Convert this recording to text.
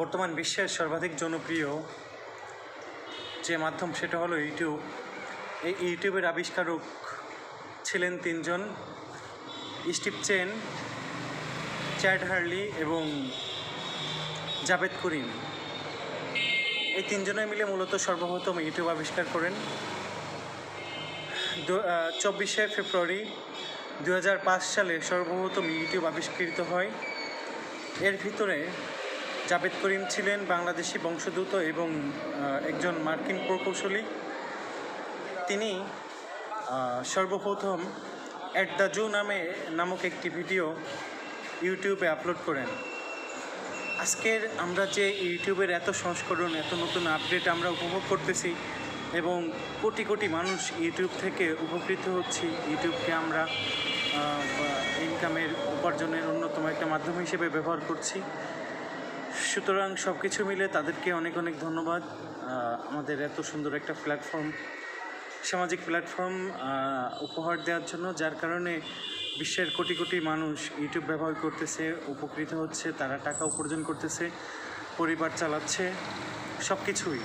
বর্তমান বিশ্বের সর্বাধিক জনপ্রিয় যে মাধ্যম সেটা হলো ইউটিউব। এই ইউটিউবের আবিষ্কারক ছিলেন তিনজন, স্টিভ চেন, চ্যাড হার্লি এবং জাভেদ করিম। এই তিনজনে মিলে মূলত সর্বপ্রথম ইউটিউব আবিষ্কার করেন। চব্বিশে ফেব্রুয়ারি দু হাজার পাঁচ সালে সর্বপ্রথম ইউটিউব আবিষ্কৃত হয়। এর ভিতরে জাভেদ করিম ছিলেন বাংলাদেশি বংশোদ্ভূত এবং একজন মার্কিন প্রকৌশলী। তিনি সর্বপ্রথম অ্যাট দ্য জু নামে নামক একটি ভিডিও ইউটিউবে আপলোড করেন। আজকের আমরা যে ইউটিউবের এত সংস্করণ, এত নতুন আপডেট আমরা উপভোগ করতেছি এবং কোটি কোটি মানুষ ইউটিউব থেকে উপকৃত হচ্ছি, ইউটিউবকে আমরা ইনকামের উপার্জনের অন্যতম একটা মাধ্যম হিসেবে ব্যবহার করছি। সুতরাং সব কিছু মিলে তাদেরকে অনেক অনেক ধন্যবাদ। আমাদের এত সুন্দর একটা প্ল্যাটফর্ম সামাজিক প্ল্যাটফর্ম উপহার দেওয়ার জন্য, যার কারণে বিশ্বের কোটি কোটি মানুষ ইউটিউব ব্যবহার করতেছে, উপকৃত হচ্ছে, তারা টাকা উপার্জন করতেছে, পরিবার চালাচ্ছে সব কিছুই